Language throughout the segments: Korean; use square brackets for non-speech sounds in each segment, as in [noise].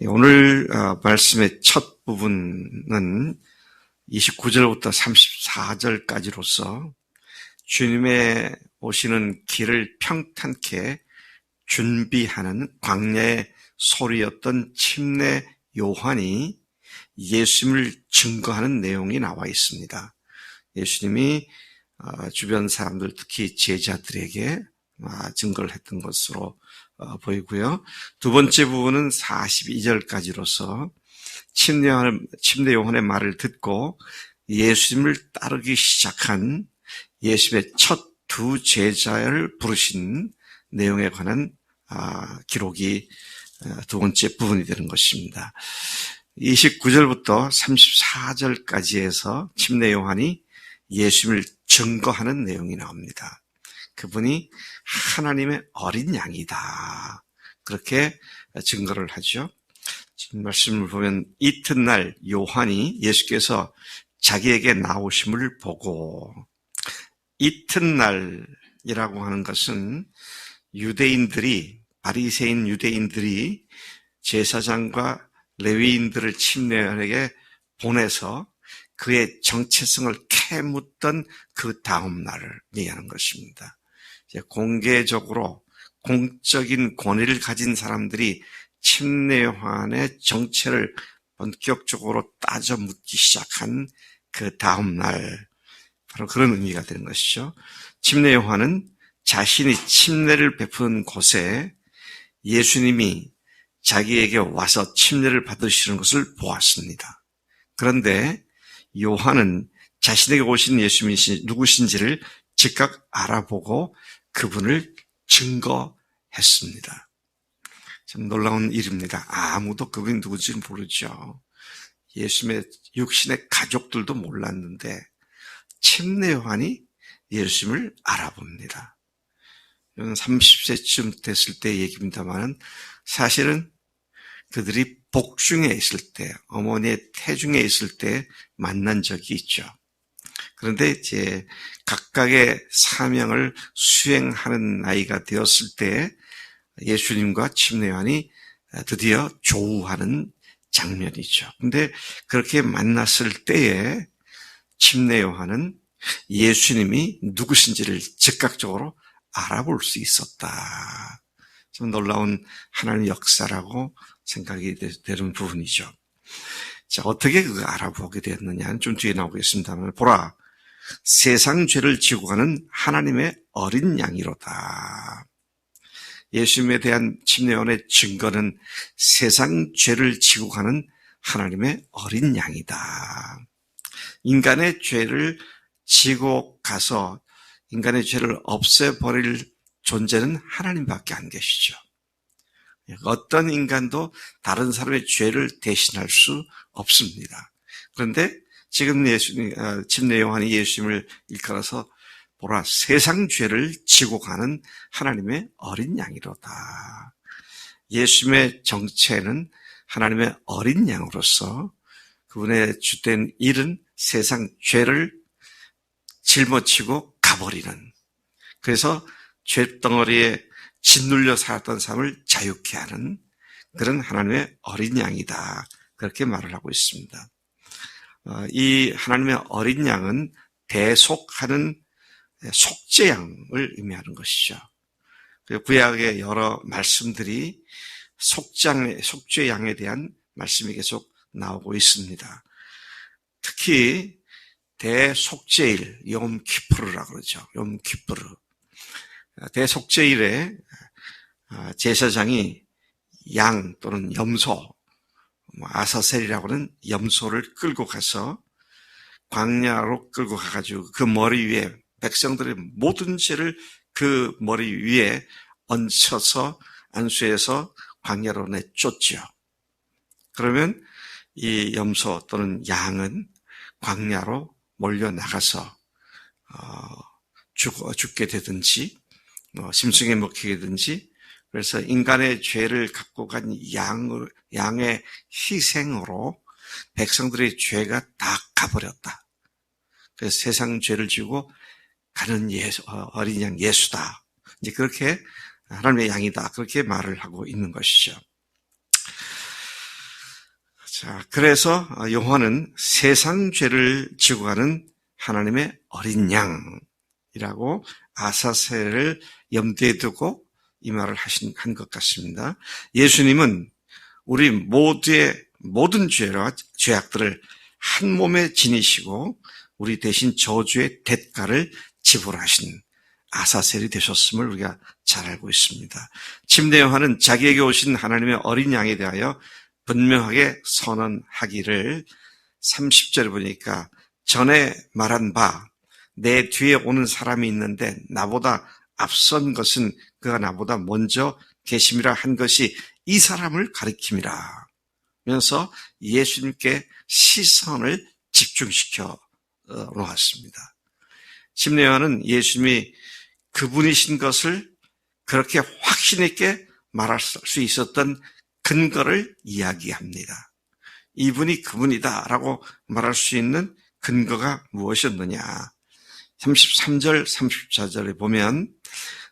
오늘 어, 말씀의 첫 부분은 29절부터 34절까지로서 주님의 오시는 길을 평탄케 준비하는 광야의 소리였던 침례 요한이 예수님을 증거하는 내용이 나와 있습니다. 예수님이 어, 주변 사람들 특히 제자들에게 아, 증거를 했던 것으로 어, 보이고요. 두 번째 부분은 42절까지로서 침례 요한의 말을 듣고 예수님을 따르기 시작한 예수님의 첫 두 제자를 부르신 내용에 관한 아, 기록이 어, 두 번째 부분이 되는 것입니다. 29절부터 34절까지 해서 침례 요한이 예수님을 증거하는 내용이 나옵니다. 그분이 하나님의 어린 양이다. 그렇게 증거를 하죠. 지금 말씀을 보면 이튿날 요한이 예수께서 자기에게 나오심을 보고 이튿날이라고 하는 것은 유대인들이 바리새인 유대인들이 제사장과 레위인들을 침례에게 보내서 그의 정체성을 캐묻던 그 다음 날을 얘기하는 것입니다. 공개적으로 공적인 권위를 가진 사람들이 침례환의 정체를 본격적으로 따져 묻기 시작한 그 다음 날 바로 그런 의미가 되는 것이죠. 침례 요한은 자신이 침례를 베푸는 곳에 예수님이 자기에게 와서 침례를 받으시는 것을 보았습니다. 그런데 요한은 자신에게 오신 예수님이 누구신지를 즉각 알아보고 그분을 증거했습니다. 참 놀라운 일입니다. 아무도 그분이 누구인지 모르죠. 예수님의 육신의 가족들도 몰랐는데 침례 요한이 예수님을 알아봅니다. 이건 30세쯤 됐을 때 얘기입니다만 사실은 그들이 복중에 있을 때, 어머니의 태중에 있을 때 만난 적이 있죠. 그런데 이제 각각의 사명을 수행하는 나이가 되었을 때 예수님과 침례요한이 드디어 조우하는 장면이죠. 근데 그렇게 만났을 때에 침례요한은 예수님이 누구신지를 즉각적으로 알아볼 수 있었다. 좀 놀라운 하나님의 역사라고 생각이 되는 부분이죠. 자, 어떻게 그거 알아보게 되었느냐는 좀 뒤에 나오겠습니다만, 보라, 세상 죄를 지고 가는 하나님의 어린 양이로다. 예수님에 대한 침례원의 증거는 세상 죄를 지고 가는 하나님의 어린 양이다. 인간의 죄를 지고 가서 인간의 죄를 없애버릴 존재는 하나님밖에 안 계시죠. 어떤 인간도 다른 사람의 죄를 대신할 수 없습니다. 그런데 지금 예수님, 어, 침례 요한이 예수님을 일컬어서 보라 세상 죄를 지고 가는 하나님의 어린 양이로다. 예수님의 정체는 하나님의 어린 양으로서 그분의 주된 일은 세상 죄를 짊어지고 가버리는 그래서 죄덩어리에 짓눌려 살았던 삶을 자유케 하는 그런 하나님의 어린 양이다. 그렇게 말을 하고 있습니다. 어, 이 하나님의 어린 양은 대속하는 속죄양을 의미하는 것이죠. 구약의 여러 말씀들이 속장, 속죄양에 대한 말씀이 계속 나오고 있습니다. 특히 대속죄일, 염키푸르라 그러죠. 염키푸르. 대속죄일에 어, 제사장이 양 또는 염소, 뭐 아사셀이라고 하는 염소를 끌고 가서 광야로 끌고 가가지고 그 머리 위에 백성들의 모든 죄를 그 머리 위에 얹혀서 안수해서 광야로 내쫓죠. 그러면 이 염소 또는 양은 광야로 몰려 나가서 어, 죽, 죽게 되든지 어, 심승에 먹히게든지 그래서 인간의 죄를 갖고 간 양, 양의 희생으로 백성들의 죄가 다 가버렸다. 그래서 세상 죄를 지고 가는 예수, 어, 어린 양 예수다. 이제 그렇게 하나님의 양이다. 그렇게 말을 하고 있는 것이죠. 자, 그래서 요한은 세상 죄를 지고 가는 하나님의 어린 양이라고 아사세를 염두에 두고 이 말을 하신 한 것 같습니다. 예수님은 우리 모두의 모든 죄와 죄악들을 한 몸에 지니시고 우리 대신 저주의 대가를 지불하신 아사셀이 되셨음을 우리가 잘 알고 있습니다. 침대 요한은 자기에게 오신 하나님의 어린 양에 대하여 분명하게 선언하기를 30절에 보니까 전에 말한 바 내 뒤에 오는 사람이 있는데 나보다 앞선 것은 그가 나보다 먼저 계심이라 한 것이 이 사람을 가리킴이라. 면서 예수님께 시선을 집중시켜 어, 놓았습니다. 심내와는 예수님이 그분이신 것을 그렇게 확신 있게 말할 수 있었던 근거를 이야기합니다. 이분이 그분이다라고 말할 수 있는 근거가 무엇이었느냐. 33절, 34절에 보면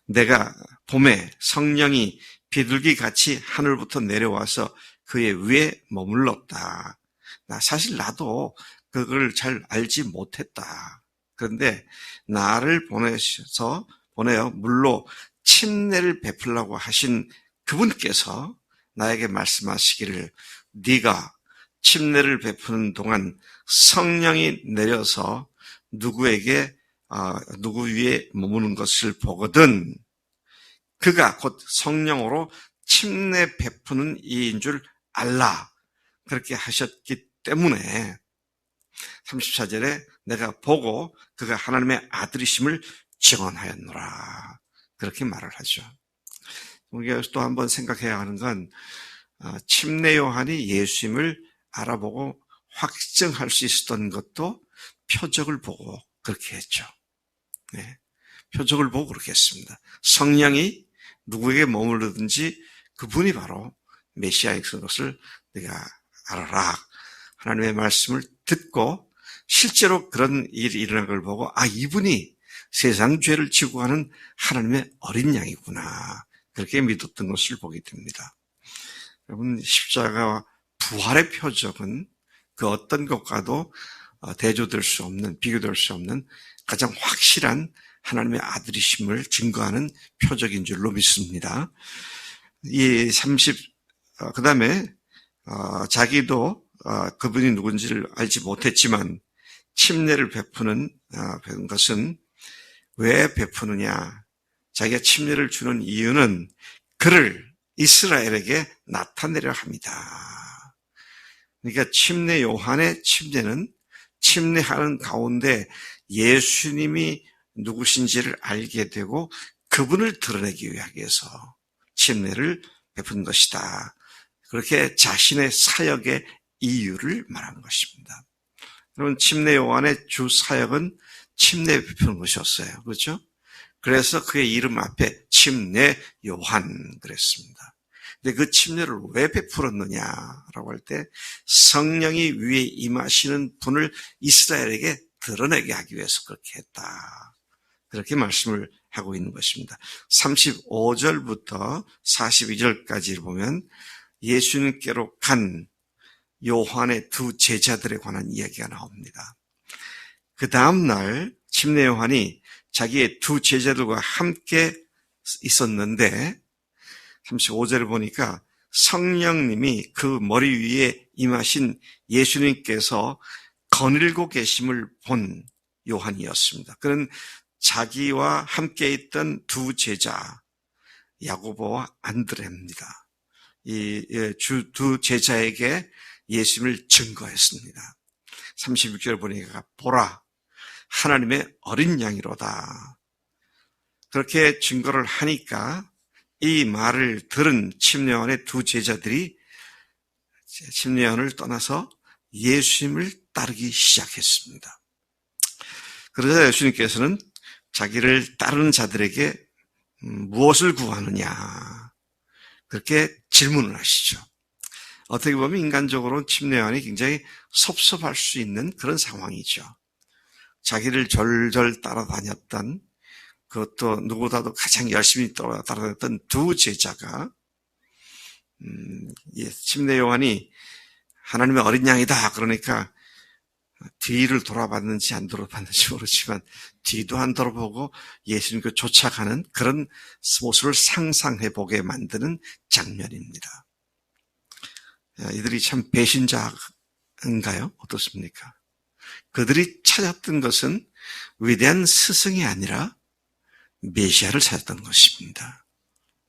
내가 봄에 성령이 비둘기 같이 하늘부터 내려와서 그의 위에 머물렀다. 나 사실 나도 그걸 잘 알지 못했다. 그런데 나를 보내셔서 보내어 물로 침례를 베풀라고 하신 그분께서 나에게 말씀하시기를 네가 침례를 베푸는 동안 성령이 내려서 누구에게 어, 누구 위에 머무는 것을 보거든 그가 곧 성령으로 침례 베푸는 이인 줄 알라 그렇게 하셨기 때문에 34절에 내가 보고 그가 하나님의 아들이심을 증언하였노라 그렇게 말을 하죠. 우리가 또 한번 생각해야 하는 건 어, 침례 요한이 예수님을 알아보고 확증할 수 있었던 것도 표적을 보고 그렇게 했죠. 네. 표적을 보고 그렇게 했습니다. 성령이 누구에게 머무르든지 그분이 바로 메시아의 것을 내가 알아라. 하나님의 말씀을 듣고 실제로 그런 일이 일어난 걸 보고 아 이분이 세상 죄를 지고 가는 하나님의 어린 양이구나. 그렇게 믿었던 것을 보게 됩니다. 여러분 십자가와 부활의 표적은 그 어떤 것과도 어, 대조될 수 없는 비교될 수 없는 가장 확실한 하나님의 아들이심을 증거하는 표적인 줄로 믿습니다. 이 30, 어, 그 다음에, 어, 자기도, 그분이 누군지를 알지 못했지만, 침례를 베푸는, 것은 왜 베푸느냐? 자기가 침례를 주는 이유는 그를 이스라엘에게 나타내려 합니다. 그러니까 침례 요한의 침례는 침례하는 가운데 예수님이 누구신지를 알게 되고 그분을 드러내기 위해서 침례를 베푼 것이다. 그렇게 자신의 사역의 이유를 말한 것입니다. 여러분 침례 요한의 주 사역은 침례 베푸는 것이었어요. 그렇죠? 그래서 그의 이름 앞에 침례 요한 그랬습니다. 근데 그 침례를 왜 베풀었느냐라고 할 때 성령이 위에 임하시는 분을 이스라엘에게 드러내게 하기 위해서 그렇게 했다. 그렇게 말씀을 하고 있는 것입니다. 35절부터 42절까지 보면 예수님께로 간 요한의 두 제자들에 관한 이야기가 나옵니다. 그 다음날 침례 요한이 자기의 두 제자들과 함께 있었는데 35절을 보니까 성령님이 그 머리 위에 임하신 예수님께서 거닐고 계심을 본 요한이었습니다. 그는 자기와 함께 있던 두 제자 야고보와 안드레입니다. 이두 예, 제자에게 예수님을 증거했습니다. 36절 보니까 보라 하나님의 어린 양이로다. 그렇게 증거를 하니까 이 말을 들은 침례원의 두 제자들이 침례원을 떠나서 예수님을 따르기 시작했습니다. 그러자 예수님께서는 자기를 따르는 자들에게 음, 무엇을 구하느냐 그렇게 질문을 하시죠. 어떻게 보면 인간적으로 침례원이 굉장히 섭섭할 수 있는 그런 상황이죠. 자기를 절절 따라다녔던 그것도 누구보다도 가장 열심히 따라다녔던 두 제자가 음, 예, 침례 요한이 하나님의 어린 양이다. 그러니까 뒤를 돌아봤는지 안 돌아봤는지 모르지만 뒤도 안 돌아보고 예수님께 쫓아가는 그런 모습을 상상해 보게 만드는 장면입니다. 이들이 참 배신자인가요? 어떻습니까? 그들이 찾았던 것은 위대한 스승이 아니라 메시아를 찾았던 것입니다.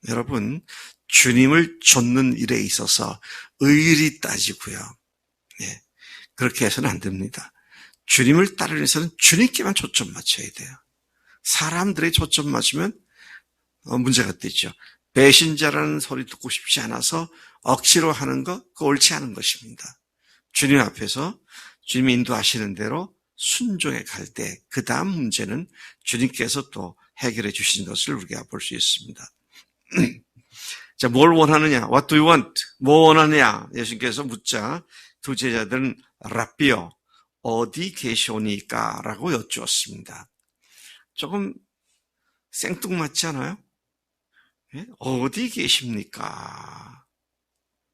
여러분, 주님을 좇는 일에 있어서 의리 따지고요. 예, 그렇게 해서는 안 됩니다. 주님을 따르는 데서는 주님께만 초점 맞춰야 돼요. 사람들의 초점 맞추면 어, 문제가 되죠. 배신자라는 소리 듣고 싶지 않아서 억지로 하는 것, 그 옳지 않은 것입니다. 주님 앞에서 주님이 인도하시는 대로 순종해 갈 때, 그 다음 문제는 주님께서 또 해결해 주신 것을 우리가 볼 수 있습니다. [clears throat] 자, 뭘 원하느냐? What do you want? 뭐 원하느냐? 예수님께서 묻자 두 제자들은 라비어, 어디 계시오니까? 라고 여쭈었습니다. 조금 생뚱맞지 않아요? 예? 어디 계십니까?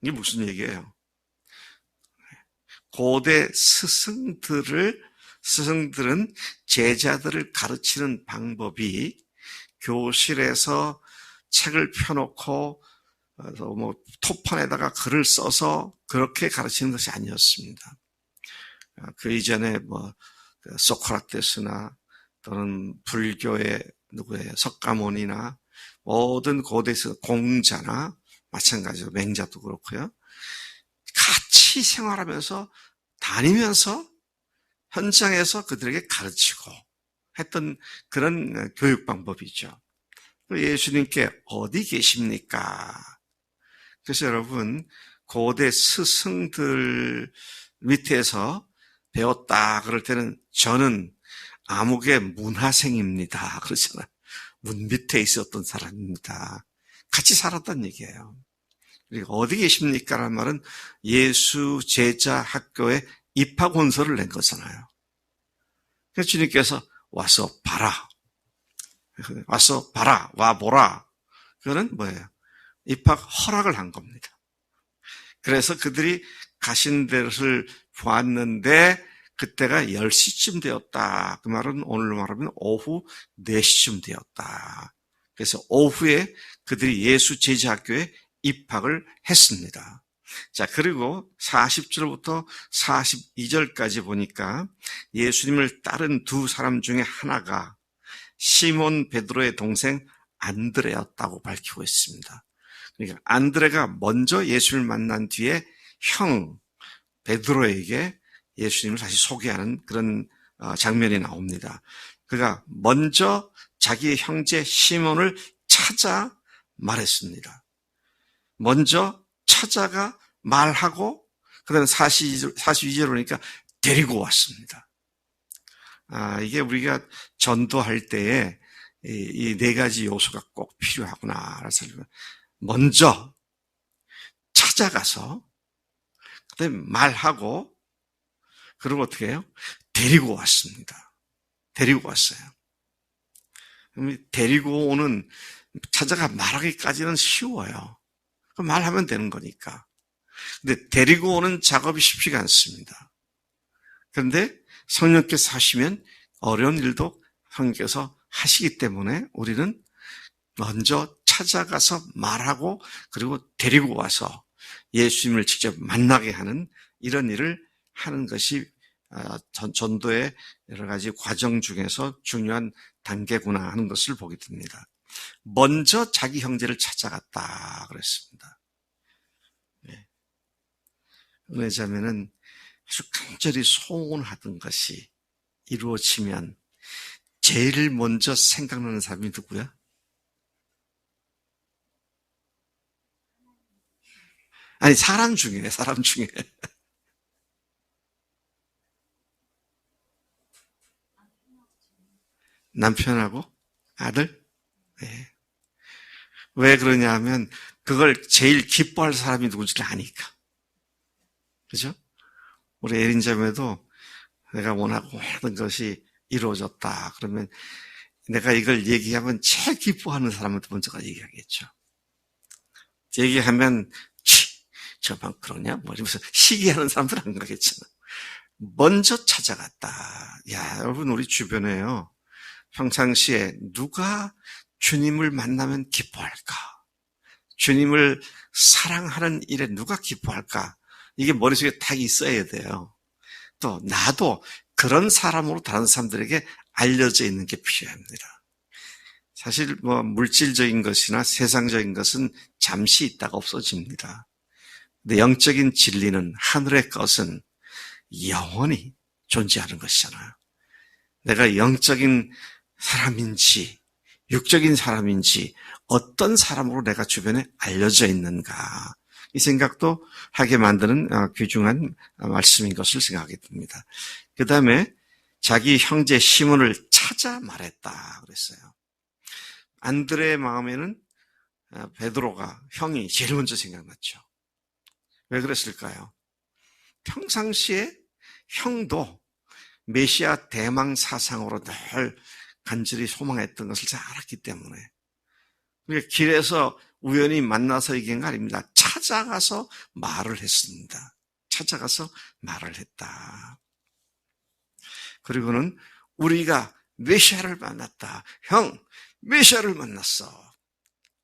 이게 무슨 얘기예요? 고대 스승들을 스승들은 제자들을 가르치는 방법이 교실에서 책을 펴놓고 뭐 토판에다가 글을 써서 그렇게 가르치는 것이 아니었습니다. 그 이전에 뭐그 소크라테스나 또는 불교의 누구의 석가모니나 모든 고대 공자나 마찬가지로 맹자도 그렇고요. 같이 생활하면서 다니면서 현장에서 그들에게 가르치고 했던 그런 교육 방법이죠. 예수님께 어디 계십니까? 그래서 여러분, 고대 스승들 밑에서 배웠다 그럴 때는 저는 암흑의 문화생입니다. [laughs] 그러잖아요. 문 밑에 있었던 사람입니다. 같이 살았단 얘기예요. 그리고 어디 계십니까? 라는 말은 예수 제자 학교에 입학 원서를 낸 거잖아요. 그래서 주님께서 와서 봐라. 와서 봐라. 와 보라. 그거는 뭐예요? 입학 허락을 한 겁니다. 그래서 그들이 가신 데를 보았는데 그때가 10시쯤 되었다. 그 말은 오늘로 말하면 오후 4시쯤 되었다. 그래서 오후에 그들이 예수 제자학교에 입학을 했습니다. 자, 그리고 40절부터 42절까지 보니까 예수님을 따른 두 사람 중에 하나가 시몬 베드로의 동생 안드레였다고 밝히고 있습니다. 그러니까 안드레가 먼저 예수를 만난 뒤에 형 베드로에게 예수님을 다시 소개하는 그런 어, 장면이 나옵니다. 그가 먼저 자기의 형제 시몬을 찾아 말했습니다. 먼저 찾아가 말하고 그다음 42절, 42절 오니까 데리고 왔습니다. 아, 이게 우리가 전도할 때에 이 네 가지 요소가 꼭 필요하구나. 그래서 먼저 찾아가서 그다음에 말하고 그리고 어떻게 해요? 데리고 왔습니다. 데리고 왔어요. 데리고 오는 찾아가 말하기까지는 쉬워요. 말하면 되는 거니까. 근데 데리고 오는 작업이 쉽지가 않습니다. 그런데 성령께서 하시면 어려운 일도 성령께서 하시기 때문에 우리는 먼저 찾아가서 말하고 그리고 데리고 와서 예수님을 직접 만나게 하는 이런 일을 하는 것이 아, 전도의 여러 가지 과정 중에서 중요한 단계구나 하는 것을 보게 됩니다. 먼저 자기 형제를 찾아갔다 그랬습니다. 네. 은혜자매는 아주 간절히 소원하던 것이 이루어지면 제일 먼저 생각나는 사람이 누구야? 아니 사람 중에 사람 [laughs] 중에 남편하고 아들? 네. 왜 그러냐 하면 그걸 제일 기뻐할 사람이 누군지를 아니까. 그죠? 우리 자매도 내가 원하고 하던 것이 이루어졌다. 그러면 내가 이걸 얘기하면 제일 기뻐하는 사람한테 먼저 얘기하겠죠. 얘기하면 저만 그러냐? 뭐 이러면서 시기하는 사람들 안 가겠잖아. 먼저 찾아갔다. 야, 여러분, 우리 주변에요. 평상시에 누가 주님을 만나면 기뻐할까? 주님을 사랑하는 일에 누가 기뻐할까? 이게 머릿속에 딱 있어야 돼요. 또, 나도 그런 사람으로 다른 사람들에게 알려져 있는 게 필요합니다. 사실 뭐 물질적인 것이나 세상적인 것은 잠시 있다가 없어집니다. 근데 영적인 진리는 하늘의 것은 영원히 존재하는 것이잖아요. 내가 영적인 사람인지 육적인 사람인지 어떤 사람으로 내가 주변에 알려져 있는가 이 생각도 하게 만드는 어, 귀중한 말씀인 것을 생각하게 됩니다. 그 다음에 자기 형제 시몬을 찾아 말했다 그랬어요. 안드레의 마음에는 어, 베드로가 형이 제일 먼저 생각났죠. 왜 그랬을까요? 평상시에 형도 메시아 대망 사상으로 늘 간절히 소망했던 것을 잘 알았기 때문에 그러니까 길에서 우연히 만나서 얘기한 거 아닙니다. 찾아가서 말을 했습니다. 찾아가서 말을 했다. 그리고는 우리가 메시아를 만났다. 형, 메시아를 만났어.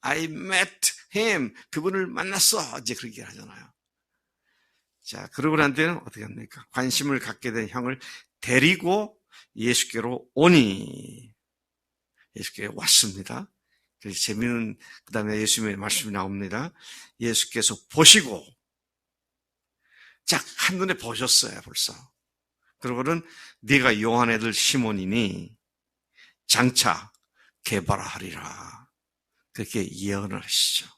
I met him. 그분을 만났어. 이제 그렇게 하잖아요. 자, 그러고 난 뒤에는 어떻게 합니까? 관심을 갖게 된 형을 데리고 예수께로 오니. 예수께 왔습니다. 그래서 재미있는, 그 다음에 예수님의 말씀이 나옵니다. 예수께서 보시고, 자, 한눈에 보셨어요, 벌써. 그러고는 네가 요한 애들 시몬이니 장차 개발하리라. 그렇게 예언을 하시죠.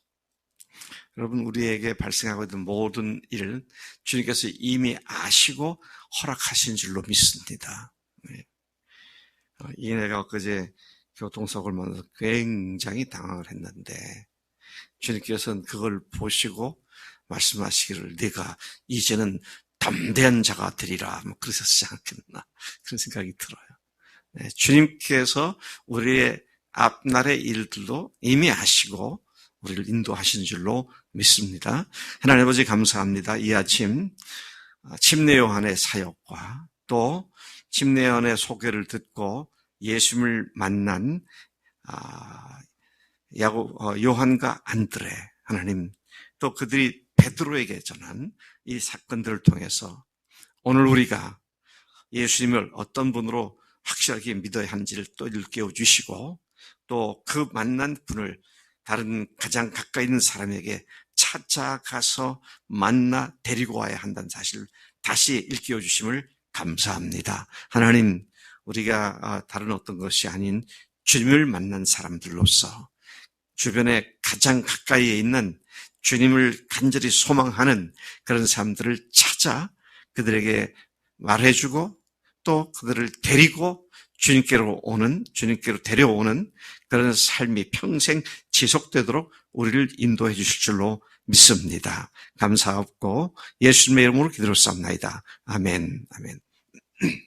여러분, 우리에게 발생하고 있는 모든 일을 주님께서 이미 아시고 허락하신 줄로 믿습니다. 네. 어, 이 내가 엊그제 교통사고를 만나서 굉장히 당황을 했는데, 주님께서는 그걸 보시고 말씀하시기를 네가 이제는 담대한 자가 되리라 뭐 그러셨지 않겠나 그런 생각이 들어요. 네, 주님께서 우리의 앞날의 일들도 이미 아시고 우리를 인도하신 줄로 믿습니다. 하나님 아버지 감사합니다. 이 아침 침례 요한의 사역과 또 침례 요한의 소개를 듣고 예수님을 만난 아, 야고 어, 요한과 안드레 하나님 또 그들이 베드로에게 전한 이 사건들을 통해서 오늘 우리가 예수님을 어떤 분으로 확실하게 믿어야 하는지를 또 일깨워 주시고 또 그 만난 분을 다른 가장 가까이 있는 사람에게 찾아가서 만나 데리고 와야 한다는 사실을 다시 일깨워 주심을 감사합니다. 하나님, 우리가 아, 다른 어떤 것이 아닌 주님을 만난 사람들로서 주변에 가장 가까이에 있는 주님을 간절히 소망하는 그런 사람들을 찾아 그들에게 말해주고 또 그들을 데리고 주님께로 오는, 주님께로 데려오는 그런 삶이 평생 지속되도록 우리를 인도해 주실 줄로 믿습니다. 감사하고 예수님의 이름으로 기도를 쌉나이다. 아멘, 아멘. [clears throat]